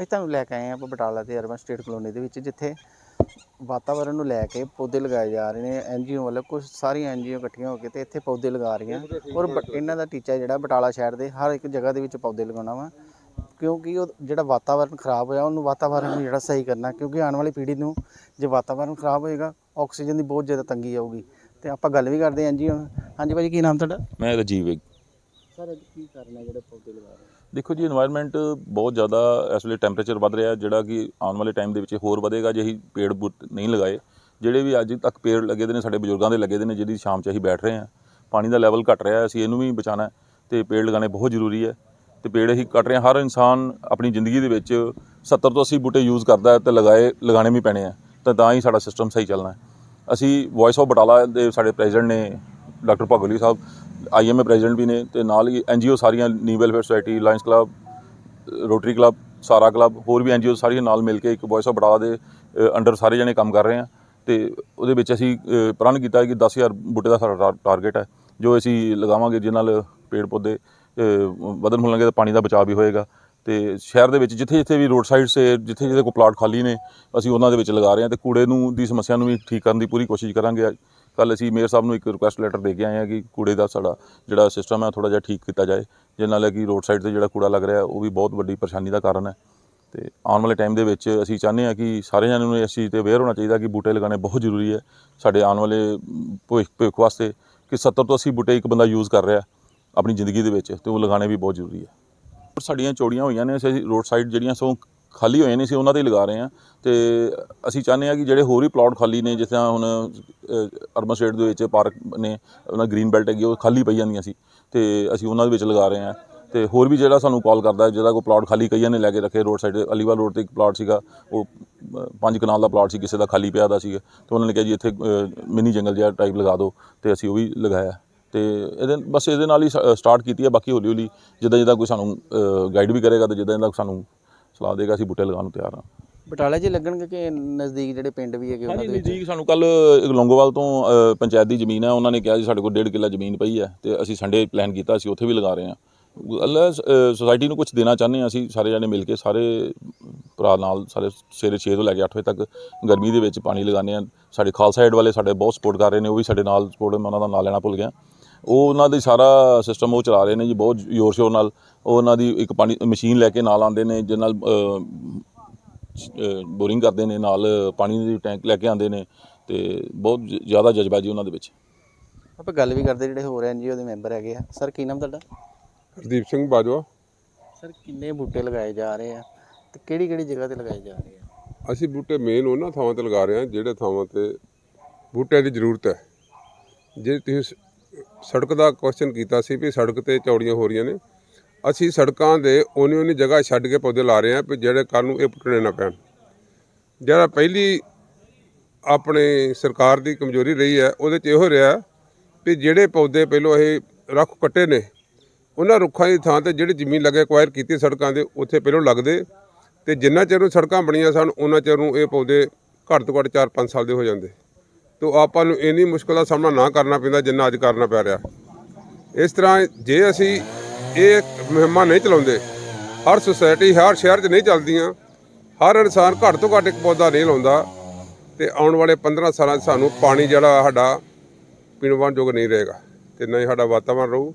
ਅਸੀਂ ਤੁਹਾਨੂੰ ਲੈ ਕੇ ਆਏ ਹਾਂ ਆਪਾਂ ਬਟਾਲਾ ਤੇ ਅਰਬਨ ਸਟੇਟ ਕਲੋਨੀ ਦੇ ਵਿੱਚ ਜਿੱਥੇ ਵਾਤਾਵਰਣ ਨੂੰ ਲੈ ਕੇ ਪੌਦੇ ਲਗਾਏ ਜਾ ਰਹੇ ਨੇ ਐਨਜੀਓ ਵੱਲੋਂ ਕੁਝ ਸਾਰੀਆਂ ਐਨਜੀਓ ਇਕੱਠੀਆਂ ਹੋ ਕੇ ਤੇ ਇੱਥੇ ਪੌਦੇ ਲਗਾ ਰਹੀਆਂ। ਔਰ ਬ- ਇਹਨਾਂ ਦਾ ਟੀਚਾ ਜਿਹੜਾ ਬਟਾਲਾ ਸ਼ਹਿਰ ਦੇ ਹਰ ਇੱਕ ਜਗ੍ਹਾ ਦੇ ਵਿੱਚ ਪੌਦੇ ਲਗਾਉਣਾ ਵਾ ਕਿਉਂਕਿ ਉਹ ਜਿਹੜਾ ਵਾਤਾਵਰਣ ਖਰਾਬ ਹੋਇਆ ਉਹਨੂੰ ਵਾਤਾਵਰਣ ਨੂੰ ਜਿਹੜਾ ਸਹੀ ਕਰਨਾ ਕਿਉਂਕਿ ਆਉਣ ਵਾਲੀ ਪੀੜ੍ਹੀ ਨੂੰ ਜੇ ਵਾਤਾਵਰਣ ਖਰਾਬ ਹੋਏਗਾ ਆਕਸੀਜਨ ਦੀ ਬਹੁਤ ਜ਼ਿਆਦਾ ਤੰਗੀ ਆਊਗੀ। ਤੇ ਆਪਾਂ ਗੱਲ ਵੀ ਕਰਦੇ ਹਾਂ ਐਨਜੀਓ ਹਾਂਜੀ ਭਾਜੀ ਕੀ ਨਾਮ ਤੁਹਾਡਾ? ਮੈਂ ਰਾਜੀਵ ਸਰ ਅੱਜ ਕੀ ਕਰਨਾ ਜਿਹੜੇ ਪੌਦੇ ਲਗਾ ਰਹੇ ਦੇਖੋ ਜੀ এনवायरमेंट ਬਹੁਤ ਜ਼ਿਆਦਾ ਇਸ ਵੇਲੇ ਟੈਂਪਰੇਚਰ ਵੱਧ ਰਿਹਾ, ਜਿਹੜਾ ਕਿ ਆਉਣ ਵਾਲੇ ਟਾਈਮ ਦੇ ਵਿੱਚ ਹੋਰ ਵਧੇਗਾ, ਜੇ ਅਸੀਂ ਪੇੜ ਨਹੀਂ ਲਗਾਏ। ਜਿਹੜੇ ਵੀ ਅੱਜ ਤੱਕ ਪੇੜ ਲੱਗੇ ਦੇ ਨੇ, ਸਾਡੇ ਬਜ਼ੁਰਗਾਂ ਦੇ ਲੱਗੇ ਦੇ ਨੇ, ਜਿਹਦੀ ਸ਼ਾਮ 'ਚ ਅਸੀਂ ਬੈਠ ਰਹੇ ਹਾਂ। ਪਾਣੀ ਦਾ ਲੈਵਲ ਘਟ ਰਿਹਾ, ਅਸੀਂ ਇਹਨੂੰ ਵੀ ਬਚਾਣਾ ਤੇ ਪੇੜ ਲਗਾਣੇ ਬਹੁਤ ਜ਼ਰੂਰੀ ਹੈ। ਤੇ ਪੇੜ ਅਸੀਂ ਕੱਟ ਰਹੇ ਹਾਂ, ਹਰ ਇਨਸਾਨ ਆਪਣੀ ਜ਼ਿੰਦਗੀ ਦੇ ਵਿੱਚ 70 ਤੋਂ 80 ਬੂਟੇ ਯੂਜ਼ ਕਰਦਾ ਹੈ ਤੇ ਲਗਾਏ ਲਗਾਣੇ ਵੀ ਪੈਣੇ ਆ। ਤਾਂ ਤਾਂ ਹੀ ਸਾਡਾ ਸਿਸਟਮ ਸਹੀ ਚੱਲਣਾ ਹੈ। ਅਸੀਂ ਵੌਇਸ ਆਫ ਬਟਾਲਾ ਦੇ ਸਾਡੇ ਪ੍ਰੈਜ਼ੀਡੈਂਟ ਨੇ doctor Bhagoli Sahib IMA president ਵੀ ਨੇ ਤੇ ਨਾਲ ਹੀ ਐਨਜੀਓ ਸਾਰੀਆਂ ਨੀ welfare society Lions Club Rotary Club ਸਾਰਾ ਕਲੱਬ ਹੋਰ ਵੀ ਐਨਜੀਓ ਸਾਰੀਆਂ ਨਾਲ ਮਿਲ ਕੇ ਇੱਕ ਵੌਇਸ ਆਫ ਬਟਾਲਾ ਦੇ ਅੰਡਰ ਸਾਰੇ ਜਣੇ ਕੰਮ ਕਰ ਰਹੇ ਆ। ਤੇ ਉਹਦੇ ਵਿੱਚ ਅਸੀਂ ਪ੍ਰਣ ਕੀਤਾ ਕਿ 10000 ਬੂਟੇ ਦਾ ਸਾਡਾ ਟਾਰਗੇਟ ਹੈ, ਜੋ ਅਸੀਂ ਲਗਾਵਾਂਗੇ ਜਿਸ ਨਾਲ ਪੇੜ ਪੌਦੇ ਵਧਣ ਹੋਣਗੇ ਤੇ ਪਾਣੀ ਦਾ ਬਚਾਅ ਵੀ ਹੋਏਗਾ। ਤੇ ਸ਼ਹਿਰ ਦੇ ਵਿੱਚ ਜਿੱਥੇ ਜਿੱਥੇ ਵੀ ਰੋਡ ਸਾਈਡ ਸੇ ਜਿੱਥੇ ਜਿੱਥੇ ਕੋਈ ਪਲਾਟ ਖਾਲੀ ਨੇ, ਅਸੀਂ ਉਹਨਾਂ ਦੇ ਵਿੱਚ ਲਗਾ ਰਹੇ ਹਾਂ ਤੇ ਕੂੜੇ ਨੂੰ ਦੀ ਸਮੱਸਿਆ ਨੂੰ ਵੀ ਠੀਕ ਕਰਨ ਦੀ ਪੂਰੀ ਕੋਸ਼ਿਸ਼ ਕਰਾਂਗੇ। ਕੱਲ ਅਸੀਂ ਮੇਅਰ ਸਾਹਿਬ ਨੂੰ ਇੱਕ ਰਿਕੁਐਸਟ ਲੈਟਰ ਦੇ ਕੇ ਆਏ ਹਾਂ ਕਿ ਕੂੜੇ ਦਾ ਸਾਡਾ ਜਿਹੜਾ ਸਿਸਟਮ ਹੈ ਥੋੜਾ ਜਿਹਾ ਠੀਕ ਕੀਤਾ ਜਾਏ। ਜਿਸ ਨਾਲ ਕਿ ਰੋਡ ਸਾਈਡ ਤੇ ਜਿਹੜਾ ਕੂੜਾ ਲੱਗ ਰਿਹਾ, ਉਹ ਵੀ ਬਹੁਤ ਵੱਡੀ ਪਰੇਸ਼ਾਨੀ ਦਾ ਕਾਰਨ ਹੈ। ਤੇ ਆਉਣ ਵਾਲੇ ਟਾਈਮ ਦੇ ਵਿੱਚ ਅਸੀਂ ਚਾਹੁੰਦੇ ਹਾਂ ਕਿ ਸਾਰੇ ਜਣਿਆਂ ਨੂੰ ਇਸ ਚੀਜ਼ ਤੇ ਅਵੇਅਰ ਹੋਣਾ ਚਾਹੀਦਾ ਕਿ ਬੂਟੇ ਲਗਾਉਣੇ ਬਹੁਤ ਜ਼ਰੂਰੀ ਹੈ। ਸਾਡੇ ਆਉਣ ਵਾਲੇ ਭਵਿੱਖ ਭਵਿੱਖ ਵਾਸਤੇ ਕਿ 70 ਤੋਂ 80 ਬੂਟੇ ਇੱਕ ਬੰਦਾ ਯੂਜ਼ ਕਰ ਰਿਹਾ ਆਪਣੀ ਜ਼ਿੰਦਗੀ ਦੇ ਵਿੱਚ ਤੇ ਉਹ ਲਗਾਉਣੇ ਵੀ ਬਹੁਤ ਜ਼ਰੂਰੀ ਹੈ। ਸਾਡੀਆਂ ਚੌੜੀਆਂ ਹੋਈਆਂ ਨੇ, ਅਸੀਂ ਰੋਡ ਸਾਈਡ ਜਿਹੜੀਆਂ, ਸੋ ਖਾਲੀ ਹੋਏ ਨੇ ਅਸੀਂ ਉਹਨਾਂ ਤੇ ਹੀ ਲਗਾ ਰਹੇ ਹਾਂ। ਤੇ ਅਸੀਂ ਚਾਹੁੰਦੇ ਹਾਂ ਕਿ ਜਿਹੜੇ ਹੋਰ ਵੀ ਪਲਾਟ ਖਾਲੀ ਨੇ ਜਿਸ ਤਰ੍ਹਾਂ ਹੁਣ ਅਰਬਨ ਸਟੇਟ ਦੇ ਵਿੱਚ ਪਾਰਕ ਨੇ ਉਹਨਾਂ ਗ੍ਰੀਨ ਬੈਲਟ ਹੈਗੀ ਉਹ ਖਾਲੀ ਪਈ ਜਾਂਦੀਆਂ ਸੀ। ਤੇ ਅਸੀਂ ਉਹਨਾਂ ਦੇ ਵਿੱਚ ਲਗਾ ਰਹੇ ਹਾਂ। ਤੇ ਹੋਰ ਵੀ ਜਿਹੜਾ ਸਾਨੂੰ ਕਾਲ ਕਰਦਾ ਹੈ, ਜਿਹਦਾ ਕੋਈ ਪਲਾਟ ਖਾਲੀ ਕਈਆਂ ਨੇ ਲੈ ਕੇ ਰੱਖੇ ਰੋਡ ਸਾਈਡ ਤੇ ਅਲੀਵਾਲ ਰੋਡ ਤੇ ਇੱਕ ਪਲਾਟ ਸੀਗਾ ਉਹ ਪੰਜ ਕਨਾਲ ਦਾ ਪਲਾਟ ਸੀ ਕਿਸੇ ਦਾ ਖਾਲੀ ਪਿਆ ਦਾ ਸੀਗਾ ਤੇ ਉਹਨਾਂ ਨੇ ਕਿਹਾ ਜੀ ਇੱਥੇ ਮਿਨੀ ਜੰਗਲ ਜਿਹਾ ਟਾਈਪ ਲਗਾ ਦਿਓ ਤੇ ਅਸੀਂ ਉਹ ਵੀ ਲਗਾਇਆ। ਤੇ ਇਹਦੇ ਬਸ ਇਹਦੇ ਨਾਲ ਹੀ ਸਟਾਰਟ ਕੀਤੀ ਹੈ ਬਾਕੀ ਹੌਲੀ ਹੌਲੀ ਜਿੱਦਾਂ ਜਿੱਦਾਂ ਕੋਈ ਸਾਨੂੰ ਗਾਈਡ ਵੀ ਕਰੇਗਾ ਤੇ ਜਿੱਦਾਂ ਜਿੱਦਾਂ ਸਾਨੂੰ ਸਲਾਹ ਦੇਗਾ ਅਸੀਂ ਬੂਟੇ ਲਗਾਉਣ ਨੂੰ ਤਿਆਰ ਹਾਂ। ਬਟਾਲਾ 'ਚ ਲੱਗਣਗੇ ਕਿ ਨਜ਼ਦੀਕ ਜਿਹੜੇ ਪਿੰਡ ਵੀ ਹੈਗੇ ਉਹਨਾਂ ਹਾਂਜੀ ਦੇ ਵਿੱਚ? ਨਜ਼ਦੀਕ ਸਾਨੂੰ ਕੱਲ ਲੌਂਗੋਵਾਲ ਤੋਂ ਅ, ਪੰਚਾਇਤ ਦੀ ਜ਼ਮੀਨ ਹੈ ਉਹਨਾਂ ਨੇ ਕਿਹਾ ਜੀ ਸਾਡੇ ਕੋਲ 1.5 ਕਿੱਲਾ ਜ਼ਮੀਨ ਪਈ ਹੈ ਤੇ ਅਸੀਂ ਸੰਡੇ ਪਲਾਨ ਕੀਤਾ ਅਸੀਂ ਉੱਥੇ ਵੀ ਲਗਾ ਰਹੇ ਹਾਂ। ਅੱਲਾ ਸੋਸਾਇਟੀ ਨੂੰ ਕੁਝ ਦੇਣਾ ਚਾਹੁੰਦੇ ਹਾਂ ਅਸੀਂ ਸਾਰੇ ਜਣੇ ਮਿਲ ਕੇ ਸਾਰੇ ਭਰਾ ਨਾਲ ਸਾਰੇ ਸਵੇਰੇ 6 ਤੋਂ ਲੈ ਕੇ 8 ਵਜੇ ਤੱਕ ਗਰਮੀ ਦੇ ਵਿੱਚ ਪਾਣੀ ਲਗਾਉਂਦੇ ਹਾਂ। ਸਾਡੇ ਖਾਲਸਾ ਏਡ ਵਾਲੇ ਸਾਡੇ ਬਹੁਤ ਸਪੋਰਟ ਕਰ ਰਹੇ ਨੇ ਉਹ ਵੀ ਸਾਡੇ ਨਾਲ ਸਪੋਰਟ ਮੈਂ ਉਹਨਾਂ ਦਾ ਨਾਂ ਲੈਣਾ ਭੁੱਲ ਗਿਆ। ਉਹ ਉਹਨਾਂ ਦੀ ਸਾਰਾ ਸਿਸਟਮ ਉਹ ਚਲਾ ਰਹੇ ਨੇ ਜੀ ਬਹੁਤ ਜ਼ੋਰ ਸ਼ੋਰ ਨਾਲ। ਉਹ ਉਹਨਾਂ ਦੀ ਇੱਕ ਪਾਣੀ ਮਸ਼ੀਨ ਲੈ ਕੇ ਨਾਲ ਆਉਂਦੇ ਨੇ ਜਿਹਦੇ ਨਾਲ ਬੋਰਿੰਗ ਕਰਦੇ ਨੇ ਨਾਲ ਪਾਣੀ ਦੀ ਟੈਂਕ ਲੈ ਕੇ ਆਉਂਦੇ ਨੇ ਤੇ ਬਹੁਤ ਜ਼ਿਆਦਾ ਜਜ਼ਬਾ ਜੀ ਉਹਨਾਂ ਦੇ ਵਿੱਚ। ਆਪਾਂ ਗੱਲ ਵੀ ਕਰਦੇ ਜਿਹੜੇ ਹੋਰ ਐਨਜੀਓ ਦੇ ਮੈਂਬਰ ਹੈਗੇ ਆ। ਸਰ ਕੀ ਨਾਮ ਤੁਹਾਡਾ? ਹਰਦੀਪ ਸਿੰਘ ਬਾਜਵਾ। ਸਰ ਕਿੰਨੇ ਬੂਟੇ ਲਗਾਏ ਜਾ ਰਹੇ ਆ ਤੇ ਕਿਹੜੀ ਕਿਹੜੀ ਜਗ੍ਹਾ ਤੇ ਲਗਾਏ ਜਾ ਰਹੇ ਆ? ਅਸੀਂ ਬੂਟੇ ਮੇਨ ਉਹਨਾਂ ਥਾਵਾਂ ਤੇ ਲਗਾ ਰਹੇ ਹਾਂ ਜਿਹੜੇ ਥਾਵਾਂ ਤੇ ਬੂਟਿਆਂ ਦੀ ਜ਼ਰੂਰਤ ਹੈ। ਜੇ ਤੁਸੀਂ ਸੜਕ ਦਾ ਕੁਐਸਚਨ ਕੀਤਾ ਸੀ ਵੀ ਸੜਕ ਤੇ ਚੌੜੀਆਂ ਹੋ ਰਹੀਆਂ ਨੇ। ਅਸੀਂ ਸੜਕਾਂ ਦੇ ਓਨੀ ਓਨੀ ਜਗ੍ਹਾ ਛੱਡ ਕੇ ਪੌਦੇ ਲਾ ਰਹੇ ਹਾਂ ਵੀ ਜਿਹੜੇ ਕੱਲ੍ਹ ਨੂੰ ਇਹ ਪੁੱਟਣੇ ਨਾ ਪੈਣ। ਜਿਹੜਾ ਪਹਿਲੀ ਆਪਣੇ ਸਰਕਾਰ ਦੀ ਕਮਜ਼ੋਰੀ ਰਹੀ ਹੈ, ਉਹਦੇ 'ਚ ਇਹੋ ਰਿਹਾ ਵੀ ਜਿਹੜੇ ਪੌਦੇ ਪਹਿਲੋਂ ਇਹ ਰੱਖ ਕੱਟੇ ਨੇ, ਉਹਨਾਂ ਰੁੱਖਾਂ ਦੀ ਥਾਂ ਤੇ ਜਿਹੜੀ ਜ਼ਮੀਨ ਲੱਗੇ ਐਕਵਾਇਰ ਕੀਤੀ ਸੜਕਾਂ ਦੇ, ਉੱਥੇ ਪਹਿਲੋਂ ਲੱਗਦੇ। ਤੇ ਜਿੰਨਾ ਚਿਰ ਨੂੰ ਸੜਕਾਂ ਬਣੀਆਂ ਸਨ, ਉਹਨਾਂ ਚਿਰ ਨੂੰ ਇਹ ਪੌਦੇ ਘੱਟ ਤੋਂ ਘੱਟ 4-5 ਸਾਲ ਦੇ ਹੋ ਜਾਂਦੇ। ਤਾਂ ਆਪਾਂ ਨੂੰ ਇੰਨੀ ਮੁਸ਼ਕਲ ਦਾ ਸਾਹਮਣਾ ਨਾ ਕਰਨਾ ਪੈਂਦਾ ਜਿੰਨਾ ਅੱਜ ਕਰਨਾ ਪੈ ਰਿਹਾ। ਇਸ ਤਰ੍ਹਾਂ ਜੇ ਅਸੀਂ ਇਹ ਮੁਹਿੰਮਾਂ ਨਹੀਂ ਚਲਾਉਂਦੇ, ਹਰ ਸੁਸਾਇਟੀ ਹਰ ਸ਼ਹਿਰ 'ਚ ਨਹੀਂ ਚੱਲਦੀਆਂ, ਹਰ ਇਨਸਾਨ ਘੱਟ ਤੋਂ ਘੱਟ ਇੱਕ ਪੌਦਾ ਨਹੀਂ ਲਾਉਂਦਾ ਤੇ ਆਉਣ ਵਾਲੇ 15 ਸਾਲਾਂ 'ਚ ਸਾਨੂੰ ਪਾਣੀ ਜਿਹੜਾ ਸਾਡਾ ਪੀਣ ਵਾਲਾ ਯੋਗ ਨਹੀਂ ਰਹੇਗਾ ਤੇ ਨਾ ਹੀ ਸਾਡਾ ਵਾਤਾਵਰਣ ਰਹੂ।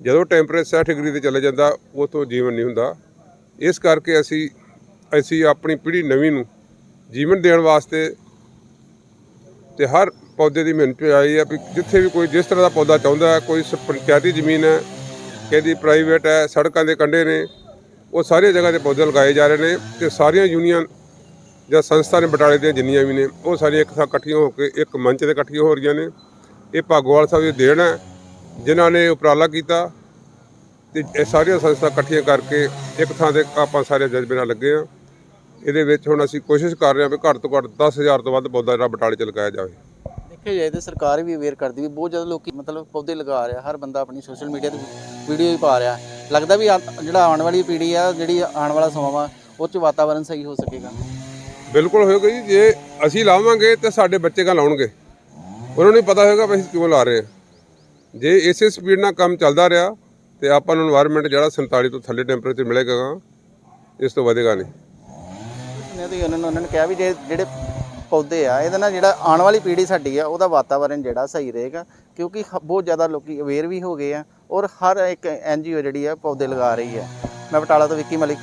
ਜਦੋਂ ਟੈਂਪਰੇਚਰ 60 ਡਿਗਰੀ ਤੇ ਚਲੇ ਜਾਂਦਾ ਉਹ ਤੋਂ ਜੀਵਨ ਨਹੀਂ ਹੁੰਦਾ। ਇਸ ਕਰਕੇ ਅਸੀਂ ਅਸੀਂ ਆਪਣੀ ਪੀੜ੍ਹੀ ਨਵੀਂ ਨੂੰ ਜੀਵਨ ਦੇਣ ਵਾਸਤੇ ਤੇ ਹਰ ਪੌਦੇ ਦੀ ਮਿਹਨਤ ਆਈ ਹੈ ਵੀ ਜਿੱਥੇ ਵੀ ਕੋਈ ਜਿਸ ਤਰ੍ਹਾਂ ਦਾ ਪੌਦਾ ਚਾਹੁੰਦਾ ਹੈ, ਕੋਈ ਸ- ਪੰਚਾਇਤੀ ਜ਼ਮੀਨ ਹੈ, ਕਿਹਦੀ ਪ੍ਰਾਈਵੇਟ ਹੈ, ਸੜਕਾਂ ਦੇ ਕੰਢੇ ਨੇ, ਉਹ ਸਾਰੀਆਂ ਜਗ੍ਹਾ ਤੇ ਪੌਦੇ ਲਗਾਏ ਜਾ ਰਹੇ ਨੇ ਤੇ ਸਾਰੀਆਂ ਯੂਨੀਅਨ ਜਾਂ ਸੰਸਥਾ ਨੇ ਬਟਾਲੇ ਦੀਆਂ ਜਿੰਨੀਆਂ ਵੀ ਨੇ, ਉਹ ਸਾਰੀਆਂ ਇੱਕ ਥਾਂ ਇਕੱਠੀਆਂ ਹੋ ਕੇ ਇੱਕ ਮੰਚ ਤੇ ਇਕੱਠੀਆਂ ਹੋ ਰਹੀਆਂ ਨੇ। ਇਹ ਭਾਗੋਵਾਲ ਸਾਹਿਬ ਦੀ ਦੇਣ ਹੈ, ਜਿਨ੍ਹਾਂ ਨੇ ਉਪਰਾਲਾ ਕੀਤਾ ਤੇ ਇਹ ਸਾਰੀਆਂ ਸੰਸਥਾ ਇਕੱਠੀਆਂ ਕਰਕੇ ਇੱਕ ਥਾਂ ਤੇ ਆਪਾਂ ਸਾਰੇ ਜਜ਼ਬੇ ਨਾਲ ਲੱਗੇ ਆ ਇਹਦੇ ਵਿੱਚ ਹੁਣ ਅਸੀਂ ਕੋਸ਼ਿਸ਼ ਕਰ ਰਹੇ ਹਾਂ ਵੀ ਘੱਟ ਤੋਂ ਘੱਟ 10000 ਤੋਂ ਵੱਧ ਪੌਦਾ ਜਿਹੜਾ ਬਟਾਲੇ 'ਚ ਲਗਾਇਆ ਜਾਵੇ। ਦੇਖਿਆ ਜਾਏ ਤੇ ਸਰਕਾਰ ਵੀ ਅਵੇਅਰ ਕਰਦੀ ਵੀ ਬਹੁਤ ਜ਼ਿਆਦਾ ਲੋਕੀ ਮਤਲਬ ਪੌਦੇ ਲਗਾ ਰਿਹਾ ਹਰ ਬੰਦਾ ਆਪਣੀ ਸੋਸ਼ਲ ਮੀਡੀਆ ਤੇ ਵੀਡੀਓ ਹੀ ਪਾ ਰਿਹਾ। ਲੱਗਦਾ ਵੀ ਜਿਹੜਾ ਆਉਣ ਵਾਲੀ ਪੀੜ੍ਹੀ ਆ ਜਿਹੜੀ ਆਉਣ ਵਾਲਾ ਸਮਾਂ ਵਾ ਉਹ 'ਚ ਵਾਤਾਵਰਨ ਸਹੀ ਹੋ ਸਕੇਗਾ। ਬਿਲਕੁਲ ਹੋਏਗਾ ਜੀ ਜੇ ਅਸੀਂ ਲਾਵਾਂਗੇ ਤਾਂ ਸਾਡੇ ਬੱਚੇ ਕਾ ਲਾਉਣਗੇ ਉਹਨਾਂ ਨੂੰ ਪਤਾ ਹੋਏਗਾ ਵੀ ਅਸੀਂ ਕਿਉਂ ਲਾ ਰਹੇ ਹਾਂ। ਜੇ ਇਸੇ ਸਪੀਡ ਨਾਲ ਕੰਮ ਚੱਲਦਾ ਰਿਹਾ ਤੇ ਆਪਾਂ ਨੂੰ এনवायरमेंट ਜਿਹੜਾ 47 ਤੋਂ ਥੱਲੇ ਟੈਂਪਰੇਚਰ ਮਿਲੇਗਾ ਇਸ ਤੋਂ ਵਧੇਗਾ ਨਹੀਂ। ਨੇ ਤੇ ਉਹਨਾਂ ਨੂੰ ਉਹਨਾਂ ਨੇ ਕਿਹਾ ਵੀ ਜੇ ਜਿਹੜੇ ਪੌਦੇ ਆ, ਇਹਦੇ ਨਾਲ ਜਿਹੜਾ ਆਉਣ ਵਾਲੀ ਪੀੜ੍ਹੀ ਸਾਡੀ ਆ, ਉਹਦਾ ਵਾਤਾਵਰਣ ਜਿਹੜਾ ਸਹੀ ਰਹੇਗਾ, ਕਿਉਂਕਿ ਹ- ਬਹੁਤ ਜ਼ਿਆਦਾ ਲੋਕੀ ਅਵੇਅਰ ਵੀ ਹੋ ਗਏ ਆ ਔਰ ਹਰ ਇੱਕ ਐਨਜੀਓ ਜਿਹੜੀ ਆ, ਪੌਦੇ ਲਗਾ ਰਹੀ ਹੈ ਮੈਂ ਬਟਾਲਾ ਤੋਂ ਵਿੱਕੀ ਮਲਿਕ